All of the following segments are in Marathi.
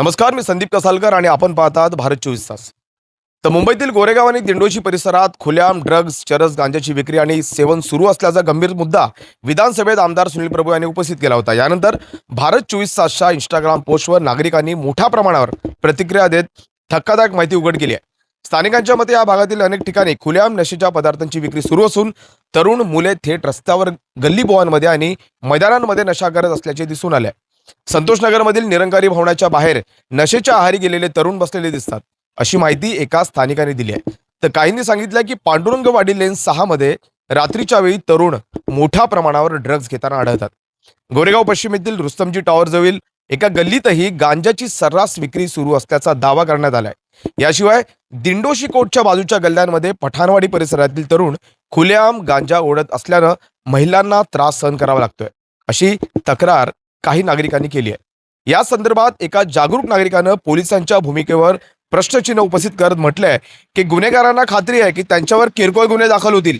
नमस्कार मी संदीप कसालकर आणि आपण पाहतात भारत चोवीस तास. तर मुंबईतील गोरेगाव आणि दिंडोशी परिसरात खुल्याम ड्रग्ज चरस गांजाची विक्री आणि सेवन सुरू असल्याचा गंभीर मुद्दा विधानसभेत आमदार सुनील प्रभू यांनी उपस्थित केला होता. यानंतर भारत चोवीस तासच्या इंस्टाग्राम पोस्टवर नागरिकांनी मोठ्या प्रमाणावर प्रतिक्रिया देत धक्कादायक माहिती उघड केली आहे. स्थानिकांच्या मते या भागातील अनेक ठिकाणी खुल्याम नशेच्या पदार्थांची विक्री सुरू असून तरुण मुले थेट रस्त्यावर गल्ली बोवांमध्ये आणि मैदानांमध्ये नशा करत असल्याचे दिसून आले संतोषनगरमधील निरंकारी भवनाच्या बाहेर नशेच्या आहारी गेलेले तरुण बसलेले दिसतात. अशी माहिती एका स्थानिकाने दिली आहे. तर काहींनी सांगितलं की पांडुरंगवाडी लेन सहा मध्ये रात्रीच्या वेळी तरुण मोठ्या प्रमाणावर ड्रग्ज घेताना आढळतात. गोरेगाव पश्चिमेतील रुस्तमजी टॉवर जवळील एका गल्लीतही गांजाची सर्रास विक्री सुरू असल्याचा दावा करण्यात आलाय. याशिवाय दिंडोशी कोटच्या बाजूच्या गल्ल्यांमध्ये पठाणवाडी परिसरातील तरुण खुलेआम गांजा ओढत असल्यानं महिलांना त्रास सहन करावा लागतोय. अशी तक्रार काही नागरिकांनी केली आहे. या संदर्भात एका जागरूक नागरिकानं पोलिसांच्या भूमिकेवर प्रश्नचिन्ह उपस्थित करत म्हटलंय की गुन्हेगारांना खात्री आहे की त्यांच्यावर किरकोळ गुन्हे दाखल होतील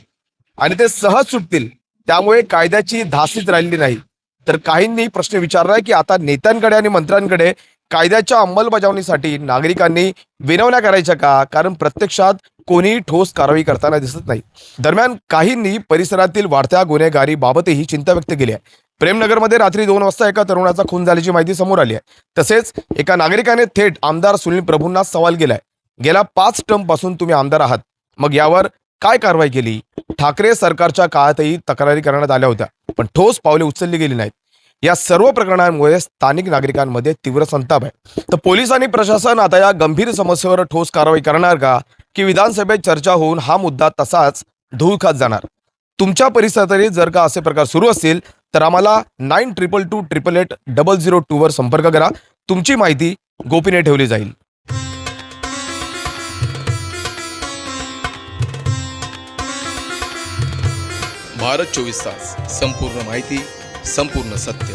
आणि ते सहज सुटतील त्यामुळे कायद्याची धासीच राहिली नाही. तर काहींनी प्रश्न विचारलाय की आता नेत्यांकडे आणि मंत्र्यांकडे कायद्याच्या अंमलबजावणीसाठी नागरिकांनी विनवण्या करायच्या का? कारण प्रत्यक्षात कोणीही ठोस कारवाई करताना दिसत नाही. दरम्यान काहींनी परिसरातील वाढत्या गुन्हेगारीबाबतही चिंता व्यक्त केली आहे. प्रेमनगरमध्ये रात्री दोन वाजता एका तरुणाचा खून झाल्याची माहिती समोर आली आहे. तसेच एका नागरिकाने थेट आमदार सुनील प्रभूंना सवाल केलाय. गेल्या पाच टर्मपासून तुम्ही आमदार आहात. मग यावर काय कारवाई केली? ठाकरे सरकारच्या काळातही तक्रारी करण्यात आल्या होत्या पण ठोस पावले उचलली गेली नाहीत. या सर्व प्रकरणांमुळे स्थानिक नागरिकांमध्ये तीव्र संताप आहे. तर पोलीस आणि प्रशासन आता या गंभीर समस्येवर ठोस कारवाई करणार का? की विधानसभेत चर्चा होऊन हा मुद्दा तसाच धूळ खात जाणार? तुमच्या परिसरातही जर का असे प्रकार सुरू असतील तर आम्हाला nine triple two triple eight double zero टूवर संपर्क करा. तुमची माहिती गोपनीय ठेवली जाईल. भारत चोवीस तास. संपूर्ण माहिती संपूर्ण सत्य.